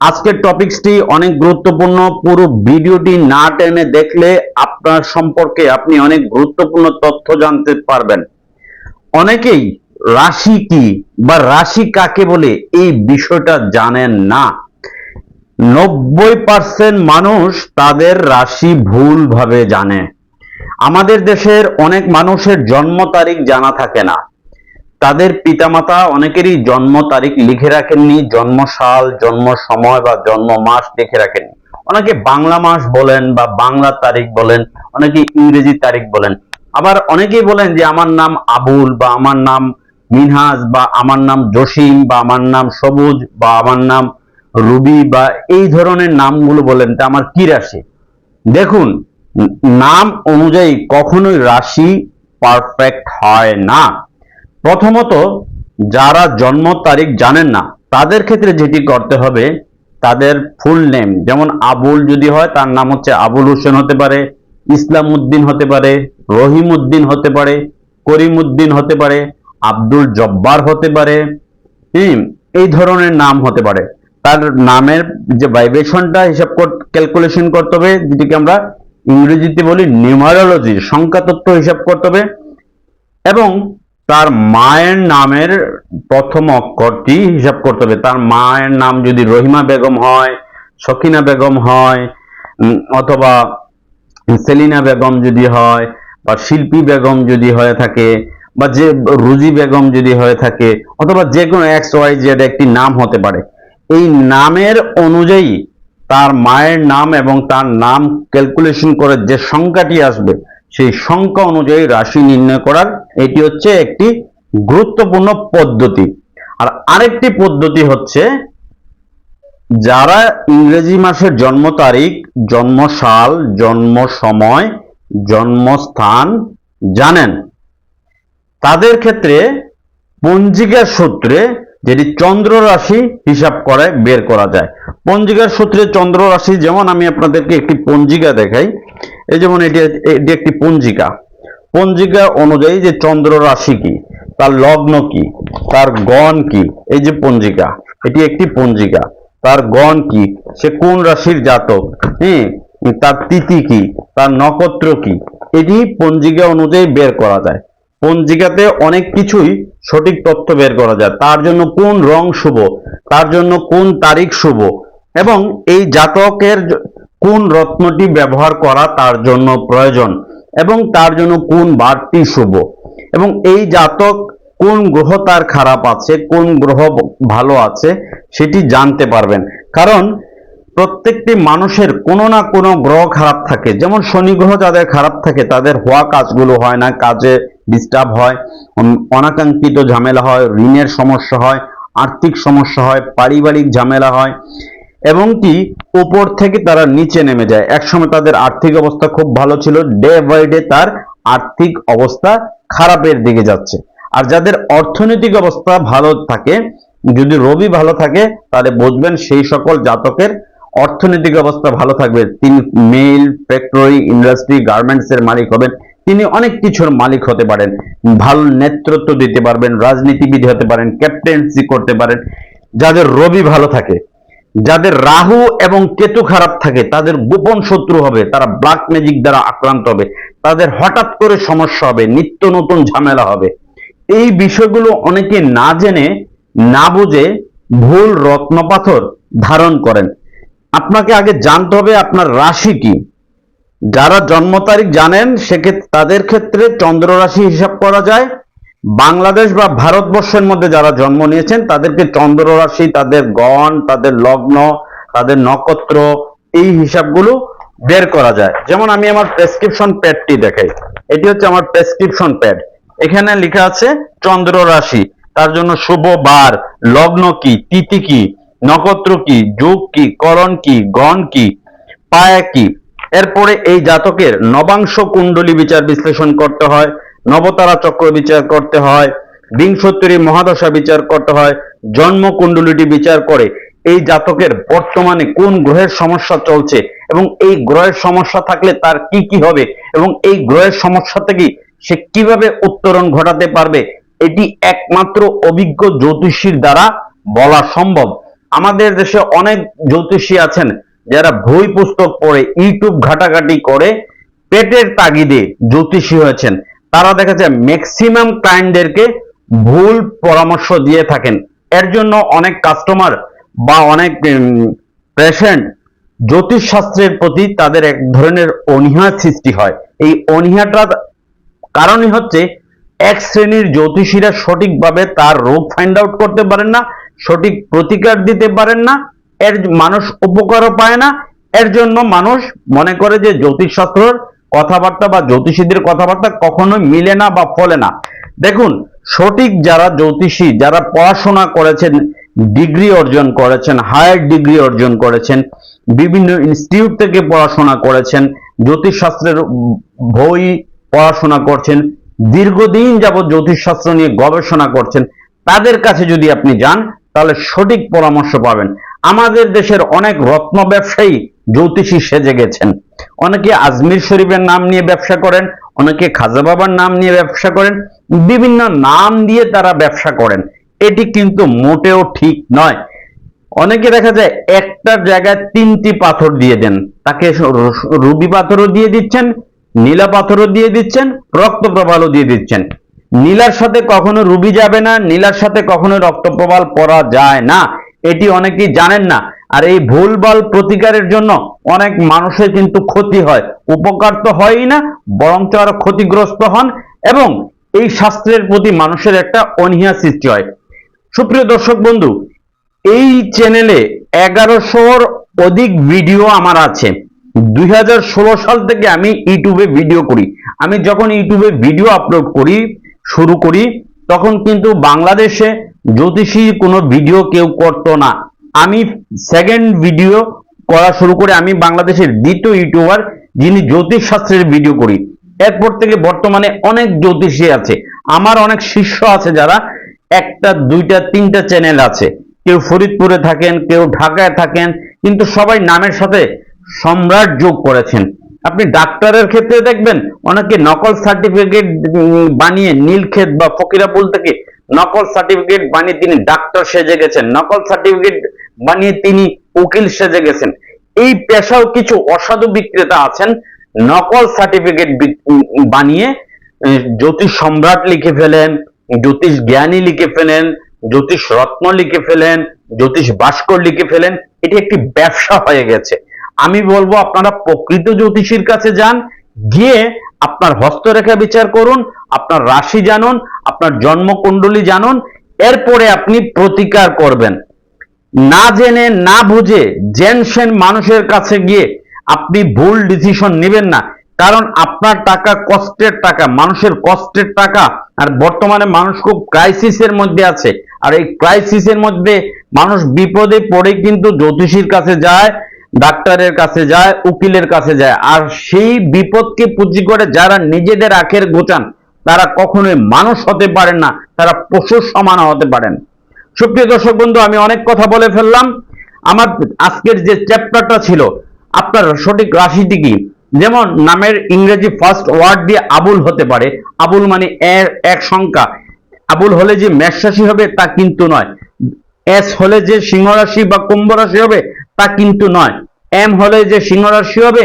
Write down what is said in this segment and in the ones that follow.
আজকের টপিকসটি অনেক গুরুত্বপূর্ণ। পুরো ভিডিওটি না টেনে দেখলে আপনার সম্পর্কে আপনি অনেক গুরুত্বপূর্ণ তথ্য জানতে পারবেন। অনেকেই রাশি কি বা রাশি কাকে বলে এই বিষয়টা জানেন না। নব্বই পার্সেন্ট মানুষ তাদের রাশি ভুলভাবে জানে। আমাদের দেশের অনেক মানুষের জন্ম তারিখ জানা থাকে না। তাদের পিতামাতা অনেকেরই জন্ম তারিখ লিখে রাখেননি জন্ম সাল জন্ম সময় বা জন্ম মাস লিখে রাখেননি। অনেকে বাংলা মাস বলেন বা বাংলা তারিখ বলেন, অনেকে ইংরেজি তারিখ বলেন। আবার অনেকেই বলেন যে আমার নাম আবুল বা আমার নাম মিনহাজ বা আমার নাম জসিম বা আমার নাম সবুজ বা আমার নাম রুবি বা এই ধরনের নামগুলো বলেন, তা আমার কি রাশি? দেখুন, নাম অনুযায়ী কখনোই রাশি পারফেক্ট হয় না। প্রথমত, যারা জন্ম তারিখ জানেন না, তাদের ক্ষেত্রে যেটি করতে হবে, তাদের ফুল নেম যেমন আবুল যদি হয়, তার নাম হচ্ছে আবুল হোসেন হতে পারে ইসলাম উদ্দিন হতে পারে রহিম উদ্দিন হতে পারে করিম উদ্দিন হতে পারে, আব্দুল জব্বার হতে পারে এই ধরনের নাম হতে পারে। তার নামের যে ভাইব্রেশনটা হিসাব ক্যালকুলেশন করতে হবে, যেটিকে আমরা ইংরেজিতে বলি নিউমারোলজি সংখ্যা তত্ত্ব হিসাব করতে হবে। এবং তার মায়ের নামের প্রথম অক্ষরটি হিসাব করতে হবে। তার মায়ের নাম যদি রহিমা বেগম হয় সখিনা বেগম হয় অথবা সেলিনা বেগম যদি হয়, বা শিল্পী বেগম যদি হয়ে থাকে, বা যে রুজি বেগম যদি হয়ে থাকে, অথবা যে কোনো এক্স, ওয়াই, জেড একটি নাম হতে পারে। এই নামের অনুযায়ী তার মায়ের নাম এবং তার নাম ক্যালকুলেশন করে যে সংখ্যাটি আসবে সেই সংখ্যা অনুযায়ী রাশি নির্ণয় করার, এটি হচ্ছে একটি গুরুত্বপূর্ণ পদ্ধতি। আর আরেকটি পদ্ধতি হচ্ছে, যারা ইংরেজি মাসের জন্ম তারিখ, জন্ম সাল, জন্ম সময়, জন্মস্থান জানেন। তাদের ক্ষেত্রে পঞ্জিকার সূত্রে যেটি চন্দ্র রাশি হিসাব করে বের করা যায়। পঞ্জিকার সূত্রে চন্দ্র রাশি, যেমন আমি আপনাদেরকে একটি পঞ্জিকা দেখাই এই যেমন এটি এটি একটি পঞ্জিকা। পঞ্জিকা অনুযায়ী যে চন্দ্র রাশি কি, তার লগ্ন কি, তার গণ কি, এই যে পঞ্জিকা, এটি একটি পঞ্জিকা। তার গণ কি, সে কোন রাশির জাতক হ্যাঁ? তার তিথি কি, তার নক্ষত্র কি, এটি পঞ্জিকা অনুযায়ী বের করা যায়। পঞ্জিকাতে অনেক কিছুই সঠিক তথ্য বের করা যায়। তার জন্য কোন রং শুভ, তার জন্য কোন তারিখ শুভ, এবং এই জাতকের কোন রত্নটি ব্যবহার করা তার জন্য প্রয়োজন এবং তার জন্য কোন বারটি শুভ? এবং এই জাতক কোন গ্রহ তার খারাপ আছে, কোন গ্রহ ভালো আছে সেটি জানতে পারবেন। কারণ প্রত্যেকটি মানুষের কোনো না কোনো গ্রহ খারাপ থাকে। যেমন শনি গ্রহ যাদের খারাপ থাকে, তাদের হওয়া কাজগুলো হয় না, কাজে ডিস্টার্ব হয় অনাকাঙ্ক্ষিত ঝামেলা হয়, ঋণের সমস্যা হয়, আর্থিক সমস্যা হয়, পারিবারিক ঝামেলা হয় এবং কি উপর থেকে তারা নিচে নেমে যায়। একসময় তাদের আর্থিক অবস্থা খুব ভালো ছিল, ডে বাই ডে তার আর্থিক অবস্থা খারাপের দিকে যাচ্ছে। আর যাদের অর্থনৈতিক অবস্থা ভালো থাকে, যদি রবি ভালো থাকে, তাহলে বুঝবেন সেই সকল জাতকের অর্থনৈতিক অবস্থা ভালো থাকবে। তিনি মেল, ফ্যাক্টরি, ইন্ডাস্ট্রি, গার্মেন্টস এর মালিক হবেন। তিনি অনেক কিছুর মালিক হতে পারেন। ভালো নেতৃত্ব দিতে পারবেন, রাজনীতিবিদ হতে পারেন, ক্যাপ্টেন্সি করতে পারেন। যাদের রবি ভালো থাকে যাদের রাহু এবং কেতু খারাপ থাকে, তাদের গোপন শত্রু হবে, তারা ব্ল্যাক ম্যাজিক দ্বারা আক্রান্ত হবে, তাদের হঠাৎ করে সমস্যা হবে, নিত্য নতুন ঝামেলা হবে। এই বিষয়গুলো অনেকে না জেনে, না বুঝে ভুল রত্নপাথর ধারণ করেন। আপনাকে আগে জানতে হবে আপনার রাশি কি। যারা জন্ম তারিখ জানেন, সেক্ষেত্রে তাদের ক্ষেত্রে চন্দ্র রাশি হিসাব করা যায় বাংলাদেশ বা ভারতবর্ষের মধ্যে যারা জন্ম নিয়েছেন, তাদেরকে চন্দ্র রাশি তাদের গণ, তাদের লগ্ন, তাদের নক্ষত্র, এই হিসাবগুলো বের করা যায়। যেমন আমি আমার প্রেসক্রিপশন প্যাডটি দেখাই। এটি হচ্ছে আমার প্রেসক্রিপশন প্যাড এখানে লেখা আছে চন্দ্র রাশি তার জন্য শুভ বার। লগ্ন কি? তিথি কি? নক্ষত্র কি? যোগ কি? করণ কি? গণ কি? পায়া কি? এরপরে এই জাতকের নবাংশ কুণ্ডলী বিচার বিশ্লেষণ করতে হয়। নবতারা চক্র বিচার করতে হয়, বিংশোত্তরী মহাদশা বিচার করতে হয় জন্ম কুণ্ডলীটি বিচার করে। এই জাতকের বর্তমানে কোন গ্রহের সমস্যা চলছে এবং এই গ্রহের সমস্যা থাকলে তার কি কি হবে এবং এই গ্রহের সমস্যা থেকে সে কীভাবে উত্তরণ ঘটাতে পারবে, এটি একমাত্র অভিজ্ঞ জ্যোতিষীর দ্বারা বলা সম্ভব। আমাদের দেশে অনেক জ্যোতিষী আছেন যারা বই পুস্তক পড়ে, ইউটিউব ঘাটাঘাটি করে, পেটের তাগিদে জ্যোতিষী হয়েছেন। তারা দেখা যায় ম্যাক্সিমাম ক্লায়েন্টদেরকে ভুল পরামর্শ দিয়ে থাকেন। এর জন্য অনেক কাস্টমার বা অনেক পেশেন্ট জ্যোতিষ শাস্ত্রের প্রতি তাদের এক ধরনের অনীহা সৃষ্টি হয়। এই অনীহাটা কারণই হচ্ছে এক শ্রেণির জ্যোতিষীরা সঠিকভাবে তার রোগ ফাইন্ড আউট করতে পারেন না, সঠিক প্রতিকার দিতে পারেন না, এর মানুষ উপকারও পায় না, এর জন্য মানুষ মনে করে যে জ্যোতিষশাস্ত্রের কথাবার্তা বা জ্যোতিষীদের কথাবার্তা কখনোই মিলে না বা ফলে না। দেখুন, সঠিক যারা জ্যোতিষী, যারা পড়াশোনা করেছেন, ডিগ্রি অর্জন করেছেন, হায়ার ডিগ্রি অর্জন করেছেন, বিভিন্ন ইনস্টিটিউট থেকে পড়াশোনা করেছেন, জ্যোতিষশাস্ত্রের বই পড়াশোনা করছেন, দীর্ঘদিন যাবৎ জ্যোতিষশাস্ত্র নিয়ে গবেষণা করছেন, তাদের কাছে যদি আপনি যান, তাহলে সঠিক পরামর্শ পাবেন। আমাদের দেশের অনেক রত্ন ব্যবসায়ী জ্যোতিষী সেজে গেছেন। অনেকে আজমির শরীফের নাম নিয়ে ব্যবসা করেন, অনেকে খাজা বাবার নাম নিয়ে ব্যবসা করেন, বিভিন্ন নাম দিয়ে তারা ব্যবসা করেন। এটি কিন্তু মোটেও ঠিক নয়। অনেকে দেখা যায় একটা জায়গায় তিনটি পাথর দিয়ে দেন। তাকে রুবি পাথরও দিয়ে দিচ্ছেন, নীলা পাথরও দিয়ে দিচ্ছেন, রক্ত প্রবালও দিয়ে দিচ্ছেন। নীলার সাথে কখনো রুবি যাবে না, নীলার সাথে কখনো রক্ত প্রবাল পরা যায় না। এটি অনেকেই জানেন না। আর এই ভুলভাল প্রতিকারের জন্য অনেক মানুষের কিন্তু ক্ষতি হয়। উপকার তো হয়ই না, বরঞ্চ আরও ক্ষতিগ্রস্ত হন এবং এই শাস্ত্রের প্রতি মানুষের একটা অনীহা সৃষ্টি হয়। সুপ্রিয় দর্শক বন্ধু, এই চ্যানেলে এগারোশোর অধিক ভিডিও আমার আছে। দুই হাজার ষোলো সাল থেকে আমি ইউটিউবে ভিডিও করি। আমি যখন ইউটিউবে ভিডিও আপলোড করি, শুরু করি, তখন কিন্তু বাংলাদেশে জ্যোতিষী কোনো ভিডিও কেউ করতো না। আমি সেকেন্ড ভিডিও করা শুরু করে আমি বাংলাদেশের দ্বিতীয় ইউটিউবার যিনি জ্যোতিষ শাস্ত্রের ভিডিও করি। এরপর থেকে বর্তমানে অনেক জ্যোতিষী আছে। আমার অনেক শিষ্য আছে যারা একটা, দুইটা, তিনটা চ্যানেল আছে। কেউ ফরিদপুরে থাকেন, কেউ ঢাকায় থাকেন, কিন্তু সবাই নামের সাথে সম্রাট যোগ করেছেন। আপনি ডাক্তারের ক্ষেত্রে দেখবেন, অনেকে নকল সার্টিফিকেট বানিয়ে নীলক্ষেত বা ফকিরাপুল থেকে নকল সার্টিফিকেট বানিয়ে তিনি ডাক্তার সেজে গেছেন। নকল সার্টিফিকেট বানিয়ে তিনি উকিল সেজে গেছেন। এই পেশাও কিছু অসাধু বিক্রেতা আছেন, নকল সার্টিফিকেট বানিয়ে জ্যোতিষ সম্রাট লিখে ফেলেন, জ্যোতিষ জ্ঞানী লিখে ফেলেন, জ্যোতিষ রত্ন লিখে ফেলেন, জ্যোতিষ ভাস্কর লিখে ফেলেন, এটি একটি ব্যবসা হয়ে গেছে। আমি বলব, আপনারা প্রকৃত জ্যোতিষীর কাছে যান, গিয়ে আপনার হস্তরেখা বিচার করুন, আপনার রাশি জানুন, আপনার জন্মকুণ্ডলী জানুন, এরপরে আপনি প্রতিকার করবেন। না জেনে, না বুঝে জেনসেন মানুষের কাছে গিয়ে আপনি ভুল ডিসিশন নেবেন না। কারণ আপনার টাকা কষ্টের টাকা, মানুষের কষ্টের টাকা, আর বর্তমানে মানুষ খুব ক্রাইসিসের মধ্যে আছে। আর এই ক্রাইসিসের মধ্যে মানুষ বিপদে পড়ে কিন্তু জ্যোতিষীর কাছে যায়, ডাক্তারের কাছে যায়, উকিলের কাছে যায়। আর সেই বিপদকে পুঁজি করে যারা নিজেদের আখের গোচান, তারা কখনোই মানুষ হতে পারেন না, তারা পশুর সমান হতে পারেন। সুপ্রিয় দর্শক বন্ধু, আমি অনেক কথা বলে ফেললাম। আমার আজকের যে চ্যাপ্টারটা ছিল, আপনার সঠিক রাশিটি কি? যেমন নামের ইংরেজি ফার্স্ট ওয়ার্ড দিয়ে আবুল হতে পারে। আবুল মানে এর এক সংখ্যা। আবুল হলে যে মেষ রাশি হবে, তা কিন্তু নয়। এস হলে যে সিংহ রাশি বা কুম্ভ রাশি হবে, তা কিন্তু নয়। এম হলে যে সিংহ রাশি হবে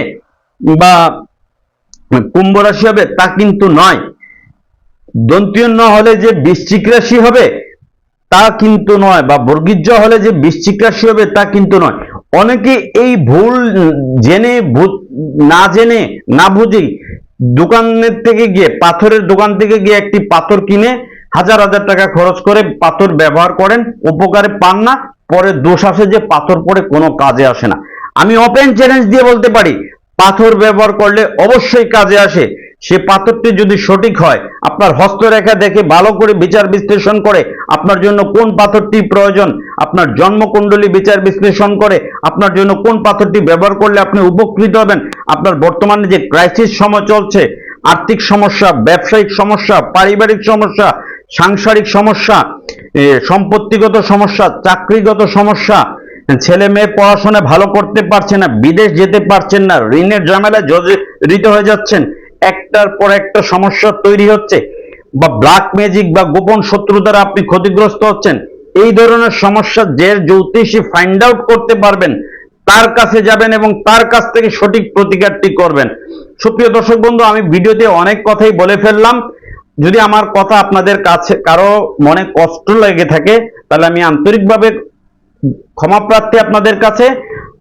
বা কুম্ভ রাশি হবে, তা কিন্তু নয়। দন্তীয় হলে যে বৃশ্চিক রাশি হবে তা কিন্তু নয়, বা বর্গীর্য হলে যে বৃশ্চিক রাশি হবে তা কিন্তু নয়। অনেকে এই ভুল জেনে না জেনে, না বুঝেই দোকানের থেকে গিয়ে, পাথরের দোকান থেকে গিয়ে একটি পাথর কিনে হাজার হাজার টাকা খরচ করে পাথর ব্যবহার করেন, উপকারে পান না, পরে দোষ আসে যে পাথর পরে কোনো কাজে আসে না। আমি ওপেন চ্যালেঞ্জ দিয়ে বলতে পারি, পাথর ব্যবহার করলে অবশ্যই কাজে আসে। সে পাথরটি যদি সঠিক হয়, আপনার হস্তরেখা দেখে ভালো করে বিচার বিশ্লেষণ করে, আপনার জন্য কোন পাথরটি প্রয়োজন, আপনার জন্মকুণ্ডলী বিচার বিশ্লেষণ করে, আপনার জন্য কোন পাথরটি ব্যবহার করলে আপনি উপকৃত হবেন, আপনার বর্তমানে যে ক্রাইসিস সময় চলছে, আর্থিক সমস্যা, ব্যবসায়িক সমস্যা, পারিবারিক সমস্যা, সাংসারিক সমস্যা সম্পত্তিগত সমস্যা, চাকরিগত সমস্যা, ছেলে মেয়ে পড়াশোনা ভালো করতে পারছে না, বিদেশ যেতে পারছেন না, ঋণের ঝামেলায় জর্জরিত হয়ে যাচ্ছেন একটার পর একটা সমস্যা তৈরি হচ্ছে বা ব্ল্যাক ম্যাজিক বা গোপন শত্রু দ্বারা আপনি ক্ষতিগ্রস্ত হচ্ছেন, এই ধরনের সমস্যা যে জ্যোতিষী ফাইন্ড আউট করতে পারবেন, তার কাছে যাবেন এবং তার কাছ থেকে সঠিক প্রতিকারটি করবেন। সুপ্রিয় দর্শক বন্ধু, আমি ভিডিওতে অনেক কথাই বলে ফেললাম। যদি আমার কথা আপনাদের কাছে, কারও মনে কষ্ট লেগে থাকে, তাহলে আমি আন্তরিকভাবে ক্ষমা প্রার্থী আপনাদের কাছে।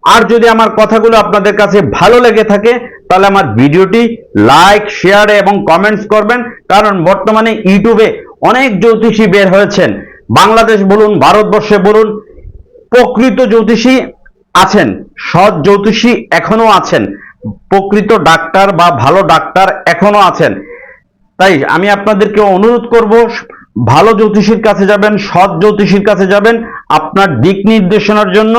আর যদি আমার কথাগুলো আপনাদের কাছে ভালো লেগে থাকে, তাহলে আমার ভিডিওটি লাইক, শেয়ার এবং কমেন্টস করবেন, কারণ বর্তমানে ইউটিউবে অনেক জ্যোতিষী বের হয়েছেন। বাংলাদেশ বলুন, ভারতবর্ষে বলুন, প্রকৃত জ্যোতিষী আছেন, সৎ জ্যোতিষী এখনও আছেন, প্রকৃত ডাক্তার বা ভালো ডাক্তার এখনও আছেন। তাই আমি আপনাদেরকে অনুরোধ করব, ভালো জ্যোতিষীর কাছে যাবেন, সৎ জ্যোতিষীর কাছে যাবেন, আপনার দিক নির্দেশনার জন্য।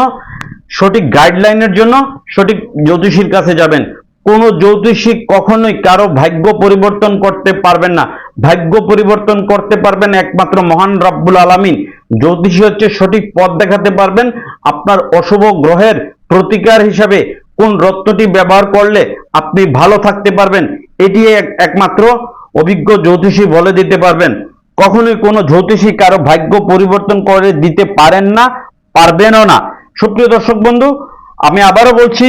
সঠিক গাইডলাইনের জন্য সঠিক জ্যোতিষীর কাছে যাবেন। কোনো জ্যোতিষী কখনোই কারও ভাগ্য পরিবর্তন করতে পারবেন না। ভাগ্য পরিবর্তন করতে পারবেন একমাত্র মহান রব্বুল আলামিন। জ্যোতিষী হচ্ছে সঠিক পথ দেখাতে পারবেন। আপনার অশুভ গ্রহের প্রতিকার হিসাবে কোন রত্নটি ব্যবহার করলে আপনি ভালো থাকতে পারবেন, এটি এক- একমাত্র অভিজ্ঞ জ্যোতিষী বলে দিতে পারবেন। কখনোই কোনো জ্যোতিষী কারও ভাগ্য পরিবর্তন করে দিতে পারেন না, পারবেনও না। সুপ্রিয় দর্শক বন্ধু, আমি আবারও বলছি,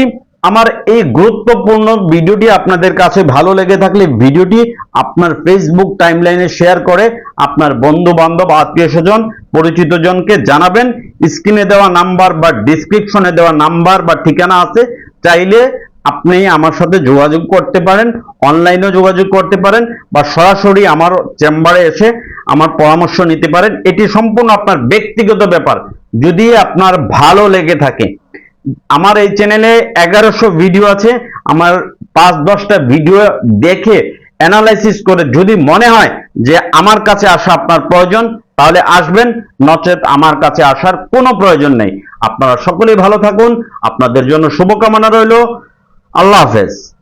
আমার এই গুরুত্বপূর্ণ ভিডিওটি আপনাদের কাছে ভালো লেগে থাকলে ভিডিওটি আপনার ফেসবুক টাইমলাইনে শেয়ার করে আপনার বন্ধু বান্ধব আত্মীয় স্বজন, পরিচিত জনকে জানাবেন। স্ক্রিনে দেওয়া নাম্বার বা ডিসক্রিপশনে দেওয়া নাম্বার বা ঠিকানা আছে, চাইলে আপনি আমার সাথে যোগাযোগ করতে পারেন অনলাইনেও যোগাযোগ করতে পারেন বা সরাসরি আমার চেম্বারে এসে আমার পরামর্শ নিতে পারেন। এটি সম্পূর্ণ আপনার ব্যক্তিগত ব্যাপার। যদি আপনার ভালো লেগে থাকে, আমার এই চ্যানেলে এগারোশো ভিডিও আছে। আমার পাঁচ দশটা ভিডিও দেখে অ্যানালাইসিস করে যদি মনে হয় যে আমার কাছে আসা আপনার প্রয়োজন, তাহলে আসবেন। নচেত আমার কাছে আসার কোনো প্রয়োজন নেই। আপনারা সকলেই ভালো থাকুন। আপনাদের জন্য শুভকামনা রইল। আল্লাহ হাফেজ।